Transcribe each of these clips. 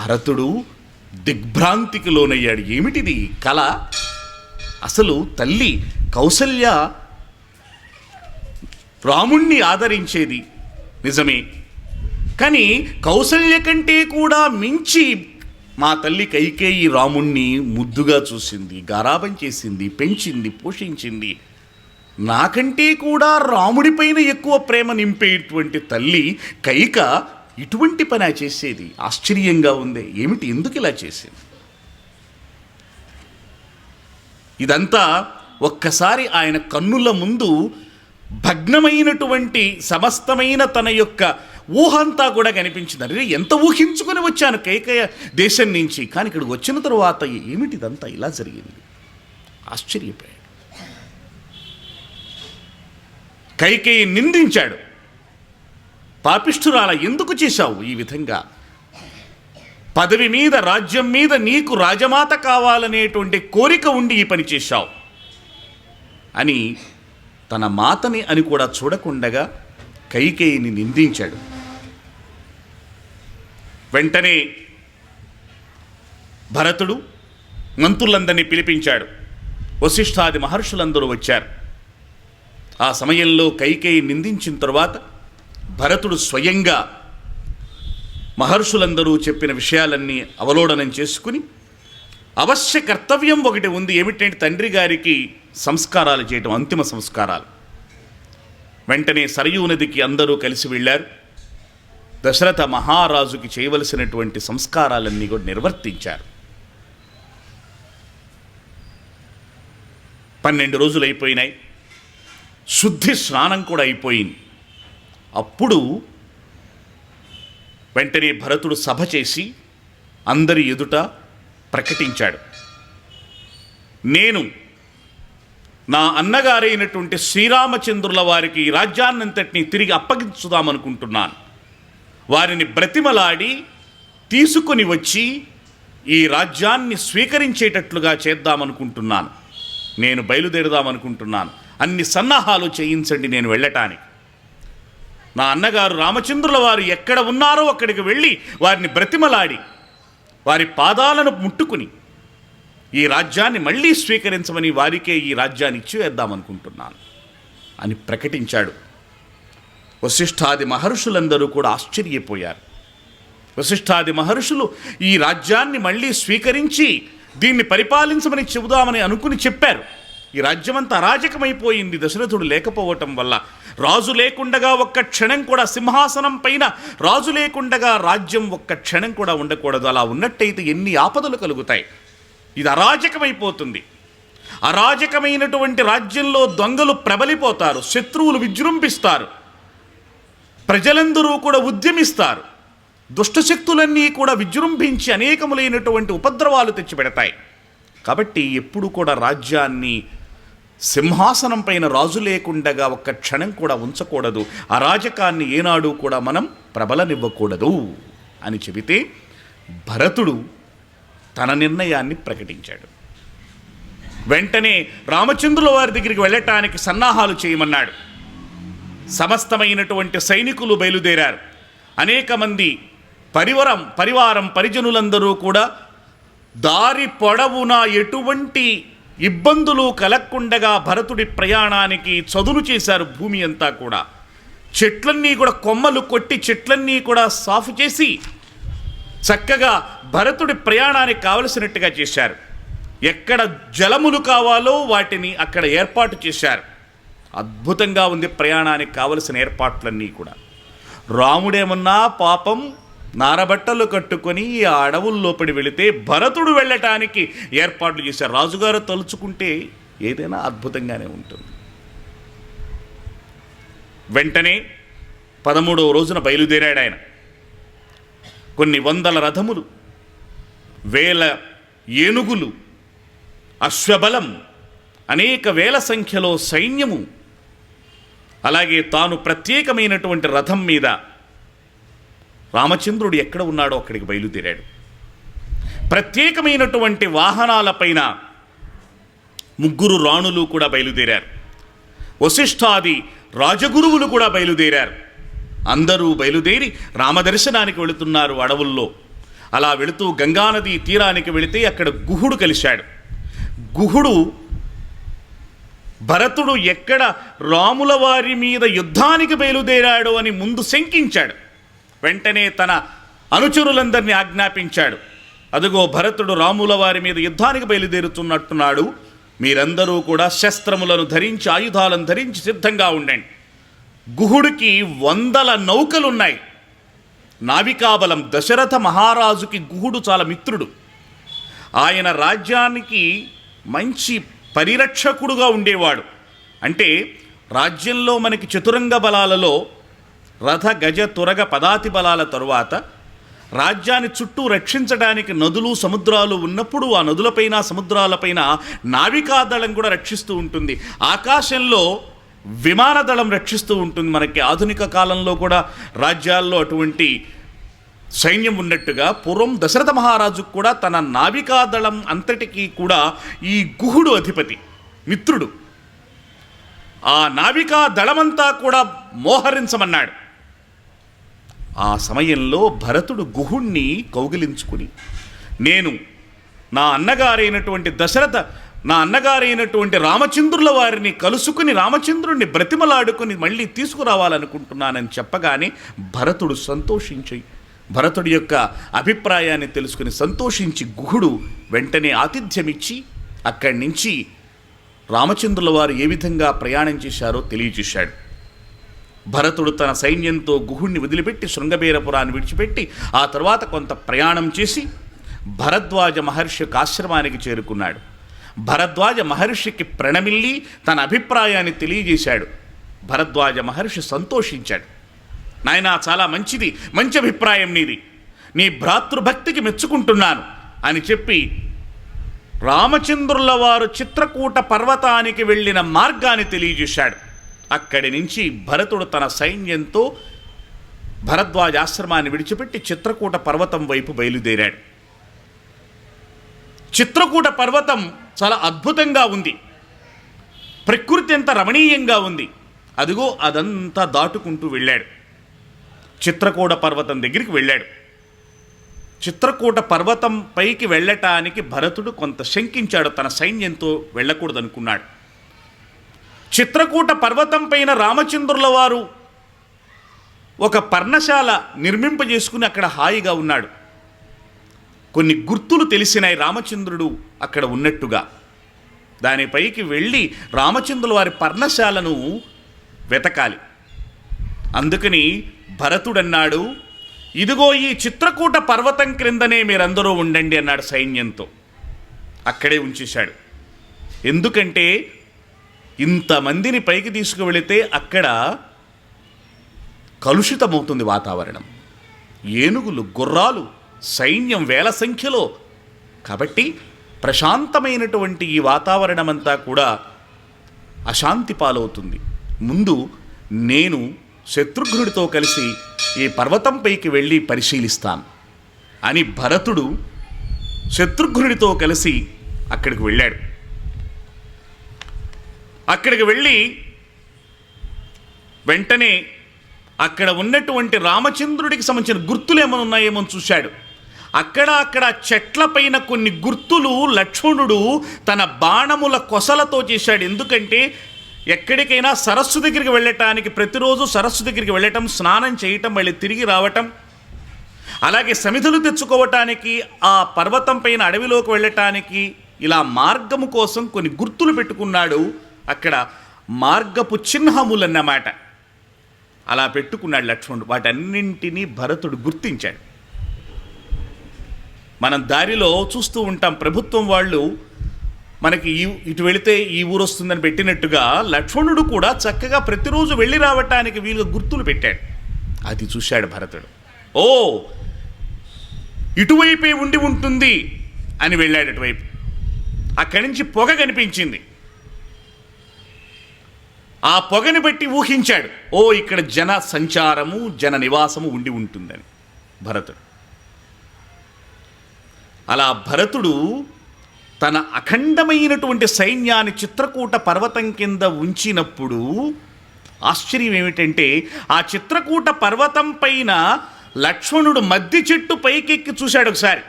భరతుడు దిగ్భ్రాంతికి లోనయ్యాడు. ఏమిటిది? కళ? అసలు తల్లి కౌసల్య రాముణ్ణి ఆదరించేది. నిజమే. కానీ కౌసల్య కంటే కూడా మించి మా తల్లి కైకేయి రాముణ్ణి ముద్దుగా చూసింది గారాబం చేసింది పెంచింది పోషించింది. నాకంటే కూడా రాముడిపైన ఎక్కువ ప్రేమ నింపేటువంటి తల్లి కైక ఇటువంటి పని చేసేది? ఆశ్చర్యంగా ఉంది. ఏమిటి? ఎందుకు ఇలా చేసింది? ఇదంతా ఒక్కసారి ఆయన కన్నుల ముందు భగ్నమైనటువంటి సమస్తమైన తన యొక్క ఊహంతా కూడా కనిపించింది. అరే ఎంత ఊహించుకొని వచ్చాను కైకయ దేశం నుంచి. కానీ ఇక్కడికి వచ్చిన తరువాత ఏమిటిదంతా ఇలా జరిగింది. ఆశ్చర్యపోయాడు. కైకేయి నిందించాడు. పాపిష్ఠురాల ఎందుకు చేశావు ఈ విధంగా? పదవి మీద రాజ్యం మీద నీకు రాజమాత కావాలనేటువంటి కోరిక ఉండి ఈ పని చేశావు అని తన మాతని అని కూడా చూడకుండగా కైకేయిని నిందించాడు. వెంటనే భరతుడు మంత్రులందరినీ పిలిపించాడు. వశిష్ఠాది మహర్షులందరూ వచ్చారు. ఆ సమయంలో కైకేయి నిందించిన తరువాత భరతుడు స్వయంగా మహర్షులందరూ చెప్పిన విషయాలన్నీ అవలోడనం చేసుకుని అవశ్య కర్తవ్యం ఒకటి ఉంది. ఏమిటంటే తండ్రి గారికి సంస్కారాలు చేయటం అంతిమ సంస్కారాలు. వెంటనే సరయూ నదికి అందరూ కలిసి వెళ్ళారు. దశరథ మహారాజుకి చేయవలసినటువంటి సంస్కారాలన్నీ కూడా నిర్వర్తించారు. పన్నెండు రోజులు అయిపోయినాయి. శుద్ధి స్నానం కూడా అయిపోయింది. అప్పుడు వెంటనే భరతుడు సభ చేసి అందరి ఎదుట ప్రకటించాడు. నేను నా అన్నగారైనటువంటి శ్రీరామచంద్రుల వారికి ఈ రాజ్యాన్నంతటినీ తిరిగి అప్పగించుదామనుకుంటున్నాను. వారిని బ్రతిమలాడి తీసుకొని వచ్చి ఈ రాజ్యాన్ని స్వీకరించేటట్లుగా చేద్దామనుకుంటున్నాను. నేను బయలుదేరుదామనుకుంటున్నాను. అన్ని సన్నాహాలు చేయించండి నేను వెళ్ళటానికి. నా అన్నగారు రామచంద్రుల వారు ఎక్కడ ఉన్నారో అక్కడికి వెళ్ళి వారిని బ్రతిమలాడి వారి పాదాలను ముట్టుకుని ఈ రాజ్యాన్ని మళ్ళీ స్వీకరించమని వారికే ఈ రాజ్యాన్ని ఇచ్చివేద్దామనుకుంటున్నాను అని ప్రకటించాడు. వశిష్ఠాది మహర్షులందరూ కూడా ఆశ్చర్యపోయారు. వశిష్ఠాది మహర్షులు ఈ రాజ్యాన్ని మళ్ళీ స్వీకరించి దీన్ని పరిపాలించమని చెబుదామని అనుకుని చెప్పారు. ఈ రాజ్యమంతా అరాజకమైపోయింది. దశరథుడు లేకపోవటం వల్ల రాజు లేకుండగా ఒక్క క్షణం కూడా సింహాసనం పైన రాజు లేకుండగా రాజ్యం ఒక్క క్షణం కూడా ఉండకూడదు. అలా ఉన్నట్టయితే ఎన్ని ఆపదలు కలుగుతాయి. ఇది అరాజకమైపోతుంది. అరాజకమైనటువంటి రాజ్యంలో దొంగలు ప్రబలిపోతారు. శత్రువులు విజృంభిస్తారు. ప్రజలందరూ కూడా ఉద్యమిస్తారు. దుష్టశక్తులన్నీ కూడా విజృంభించి అనేకములైనటువంటి ఉపద్రవాలు తెచ్చిపెడతాయి. కాబట్టి ఎప్పుడు కూడా రాజ్యాన్ని సింహాసనం పైన రాజు లేకుండగా ఒక్క క్షణం కూడా ఉంచకూడదు. అరాజకాన్ని ఏనాడు కూడా మనం ప్రబలనివ్వకూడదు అని చెబితే భరతుడు తన నిర్ణయాన్ని ప్రకటించాడు. వెంటనే రామచంద్రుల వారి దగ్గరికి వెళ్ళటానికి సన్నాహాలు చేయమన్నాడు. సమస్తమైనటువంటి సైనికులు బయలుదేరారు. అనేక మంది పరివరం పరివారం పరిజనులందరూ కూడా దారి పొడవున ఎటువంటి ఇబ్బందులు కలగకుండగా భరతుడి ప్రయాణానికి చదును చేశారు భూమి అంతా కూడా. చెట్లన్నీ కూడా కొమ్మలు కొట్టి చెట్లన్నీ కూడా సాఫ్ చేసి చక్కగా భరతుడి ప్రయాణానికి కావలసినట్టుగా చేశారు. ఎక్కడ జలములు కావాలో వాటిని అక్కడ ఏర్పాటు చేశారు. అద్భుతంగా ఉంది ప్రయాణానికి కావలసిన ఏర్పాట్లన్నీ కూడా. రాముడేమన్నా పాపం నారబట్టలు కట్టుకొని ఈ అడవుల్లోపడి వెళితే భరతుడు వెళ్ళటానికి ఏర్పాట్లు చేశారు. రాజుగారు తలుచుకుంటే ఏదైనా అద్భుతంగానే ఉంటుంది. వెంటనే పదమూడవ రోజున బయలుదేరాడు ఆయన. కొన్ని వందల రథములు వేల ఏనుగులు అశ్వబలం అనేక వేల సంఖ్యలో సైన్యము అలాగే తాను ప్రత్యేకమైనటువంటి రథం మీద రామచంద్రుడు ఎక్కడ ఉన్నాడో అక్కడికి బయలుదేరాడు. ప్రత్యేకమైనటువంటి వాహనాలపైన ముగ్గురు రాణులు కూడా బయలుదేరారు. వశిష్ఠాది రాజగురువులు కూడా బయలుదేరారు. అందరూ బయలుదేరి రామదర్శనానికి వెళుతున్నారు అడవుల్లో. అలా వెళుతూ గంగానది తీరానికి వెళితే అక్కడ గుహుడు కలిశాడు. గుహుడు భరతుడు ఎక్కడ రాముల వారి మీద యుద్ధానికి బయలుదేరాడు అని ముందు శంకించాడు. వెంటనే తన అనుచరులందరినీ ఆజ్ఞాపించాడు. అదుగో భరతుడు రాముల వారి మీద యుద్ధానికి బయలుదేరుతున్నట్టున్నాడు. మీరందరూ కూడా శస్త్రములను ధరించి ఆయుధాలను ధరించి సిద్ధంగా ఉండండి. గుహుడికి వందల నౌకలున్నాయి. నావికాబలం దశరథ మహారాజుకి గుహుడు చాలా మిత్రుడు. ఆయన రాజ్యానికి మంచి పరిరక్షకుడుగా ఉండేవాడు. అంటే రాజ్యంలో మనకి చతురంగ బలాలలో రథ గజ తురగ పదాతి బలాల తరువాత రాజ్యాన్ని చుట్టూ రక్షించడానికి నదులు సముద్రాలు ఉన్నప్పుడు ఆ నదులపైన సముద్రాలపైన నావికాదళం కూడా రక్షిస్తూ ఉంటుంది. ఆకాశంలో విమానదళం రక్షిస్తూ ఉంటుంది మనకి. ఆధునిక కాలంలో కూడా రాజ్యాల్లో అటువంటి సైన్యం ఉన్నట్టుగా పూర్వం దశరథ మహారాజుకు కూడా తన నావికాదళం అంతటికీ కూడా ఈ గుహుడు అధిపతి మిత్రుడు. ఆ నావికా దళమంతా కూడా మోహరించమన్నాడు. ఆ సమయంలో భరతుడు గుహుణ్ణి కౌగిలించుకుని నేను నా అన్నగారైనటువంటి దశరథ నా అన్నగారైనటువంటి రామచంద్రుల వారిని కలుసుకుని రామచంద్రుణ్ణి బ్రతిమలాడుకుని మళ్ళీ తీసుకురావాలనుకుంటున్నానని చెప్పగానే భరతుడు సంతోషించి భరతుడి యొక్క అభిప్రాయాన్ని తెలుసుకుని సంతోషించి గుహుడు వెంటనే ఆతిథ్యమిచ్చి అక్కడి నుంచి రామచంద్రుల వారు ఏ విధంగా ప్రయాణం చేశారో తెలియజేశాడు. భరతుడు తన సైన్యంతో గుహుణ్ణి వదిలిపెట్టి శృంగబేరపురాన్ని విడిచిపెట్టి ఆ తర్వాత కొంత ప్రయాణం చేసి భరద్వాజ మహర్షి యొక్క ఆశ్రమానికి చేరుకున్నాడు. భరద్వాజ మహర్షికి ప్రణమిల్లి తన అభిప్రాయాన్ని తెలియజేశాడు. భరద్వాజ మహర్షి సంతోషించాడు. నాయనా చాలా మంచిది మంచి అభిప్రాయం నీది. నీ భ్రాతృభక్తికి మెచ్చుకుంటున్నాను అని చెప్పి రామచంద్రుల వారు చిత్రకూట పర్వతానికి వెళ్ళిన మార్గాన్ని తెలియజేశాడు. అక్కడి నుంచి భరతుడు తన సైన్యంతో భరద్వాజ ఆశ్రమాన్ని విడిచిపెట్టి చిత్రకూట పర్వతం వైపు బయలుదేరాడు. చిత్రకూట పర్వతం చాలా అద్భుతంగా ఉంది. ప్రకృతి ఎంత రమణీయంగా ఉంది. అదిగో అదంతా దాటుకుంటూ వెళ్ళాడు. చిత్రకూట పర్వతం దగ్గరికి వెళ్ళాడు. చిత్రకూట పర్వతం పైకి వెళ్ళటానికి భరతుడు కొంత శంకించాడు. తన సైన్యంతో వెళ్ళకూడదనుకున్నాడు. చిత్రకూట పర్వతం పైన రామచంద్రుల వారు ఒక పర్ణశాల నిర్మింపజేసుకుని అక్కడ హాయిగా ఉన్నాడు. కొన్ని గుర్తులు తెలిసినాయి రామచంద్రుడు అక్కడ ఉన్నట్టుగా. దానిపైకి వెళ్ళి రామచంద్రుల వారి పర్ణశాలను వెతకాలి. అందుకని భరతుడన్నాడు ఇదిగో ఈ చిత్రకూట పర్వతం క్రిందనే మీరందరూ ఉండండి అన్నాడు సైన్యంతో. అక్కడే ఉంచేశాడు. ఎందుకంటే ఇంతమందిని పైకి తీసుకువెళితే అక్కడ కలుషితమవుతుంది వాతావరణం. ఏనుగులు గుర్రాలు సైన్యం వేల సంఖ్యలో. కాబట్టి ప్రశాంతమైనటువంటి ఈ వాతావరణం అంతా కూడా అశాంతి పాలవుతుంది. ముందు నేను శత్రుఘ్నుడితో కలిసి ఈ పర్వతంపైకి వెళ్ళి పరిశీలిస్తాను. అని భరతుడు శత్రుఘ్నుడితో కలిసి అక్కడికి వెళ్ళాడు. అక్కడికి వెళ్ళి వెంటనే అక్కడ ఉన్నటువంటి రామచంద్రుడికి సంబంధించిన గుర్తులు ఏమైనా ఉన్నాయేమో చూశాడు. అక్కడ అక్కడ చెట్లపైన కొన్ని గుర్తులు లక్ష్మణుడు తన బాణముల కొసలతో చేశాడు. ఎందుకంటే ఎక్కడికైనా సరస్సు దగ్గరికి వెళ్ళటానికి ప్రతిరోజు సరస్సు దగ్గరికి వెళ్ళటం స్నానం చేయటం మళ్ళీ తిరిగి రావటం అలాగే సమిధులు తెచ్చుకోవటానికి ఆ పర్వతం పైన అడవిలోకి వెళ్ళటానికి ఇలా మార్గము కోసం కొన్ని గుర్తులు పెట్టుకున్నాడు అక్కడ మార్గపు చిహ్నములన్నమాట. అలా పెట్టుకున్నాడు లక్ష్మణుడు. వాటన్నింటినీ భరతుడు గుర్తించాడు. మనం దారిలో చూస్తూ ఉంటాం. ప్రభుత్వం వాళ్ళు మనకి ఈ ఇటు వెళితే ఈ ఊరు వస్తుందని పెట్టినట్టుగా లక్ష్మణుడు కూడా చక్కగా ప్రతిరోజు వెళ్ళి రావటానికి వీలుగా గుర్తులు పెట్టాడు. అది చూశాడు భరతుడు. ఓ ఇటువైపే ఉండి ఉంటుంది అని వెళ్ళాడు అటువైపు. అక్కడి నుంచి పొగ కనిపించింది. ఆ పొగని బట్టి ఊహించాడు. ఓ ఇక్కడ జన సంచారము జన నివాసము ఉండి ఉంటుందని. భరతుడు. అలా భరతుడు తన అఖండమైనటువంటి సైన్యాన్ని చిత్రకూట పర్వతం కింద ఉంచినప్పుడు ఆశ్చర్యం ఏమిటంటే ఆ చిత్రకూట పర్వతం పైన లక్ష్మణుడు మద్ది చెట్టు పైకెక్కి చూశాడు ఒకసారి.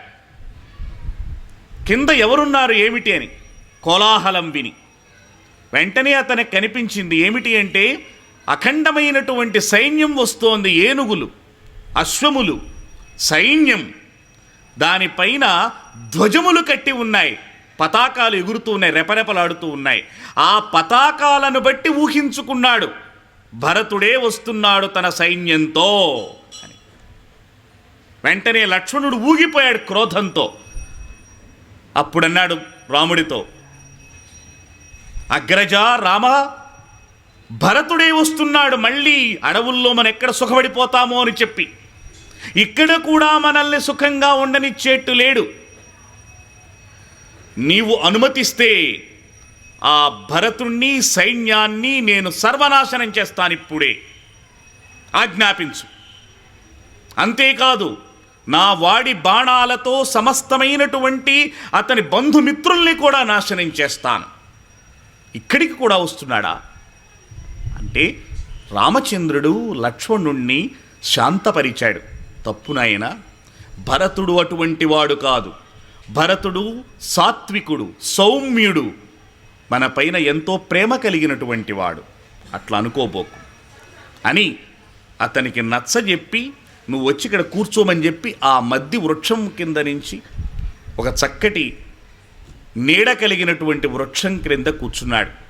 కింద ఎవరున్నారు ఏమిటి అని? కోలాహలం విని. వెంటనే అతనికి కనిపించింది ఏమిటి అంటే అఖండమైనటువంటి సైన్యం వస్తోంది ఏనుగులు అశ్వములు సైన్యం. దానిపైన ధ్వజములు కట్టి ఉన్నాయి పతాకాలు ఎగురుతూ ఉన్నాయి రెపరెపలాడుతూ ఉన్నాయి. ఆ పతాకాలను బట్టి ఊహించుకున్నాడు. భరతుడే వస్తున్నాడు తన సైన్యంతో అని. వెంటనే లక్ష్మణుడు ఊగిపోయాడు క్రోధంతో. అప్పుడన్నాడు రాముడితో అగ్రజ రామ భరతుడే వస్తున్నాడు మళ్ళీ అడవుల్లో మనం ఎక్కడ సుఖపడిపోతామో అని చెప్పి. ఇక్కడ కూడా మనల్ని సుఖంగా ఉండనిచ్చేట్టు లేడు. నీవు అనుమతిస్తే ఆ భరతుణ్ణి సైన్యాన్ని నేను సర్వనాశనం చేస్తాను ఇప్పుడే. ఆజ్ఞాపించు. అంతేకాదు నా వాడి బాణాలతో సమస్తమైనటువంటి అతని బంధుమిత్రుల్ని కూడా నాశనం చేస్తాను. ఇక్కడికి కూడా వస్తున్నాడా? అంటే రామచంద్రుడు లక్ష్మణుణ్ణి శాంతపరిచాడు. తప్పు నాయన భరతుడు అటువంటి వాడు కాదు. భరతుడు సాత్వికుడు సౌమ్యుడు మన పైన ఎంతో ప్రేమ కలిగినటువంటి వాడు. అట్లా అనుకోబోకు. అని అతనికి నచ్చజెప్పి నువ్వు వచ్చి ఇక్కడ కూర్చోమని చెప్పి ఆ మద్ది వృక్షం కింద నుంచి ఒక చక్కటి నీడ కలిగినటువంటి వృక్షం క్రింద కూర్చున్నాడు.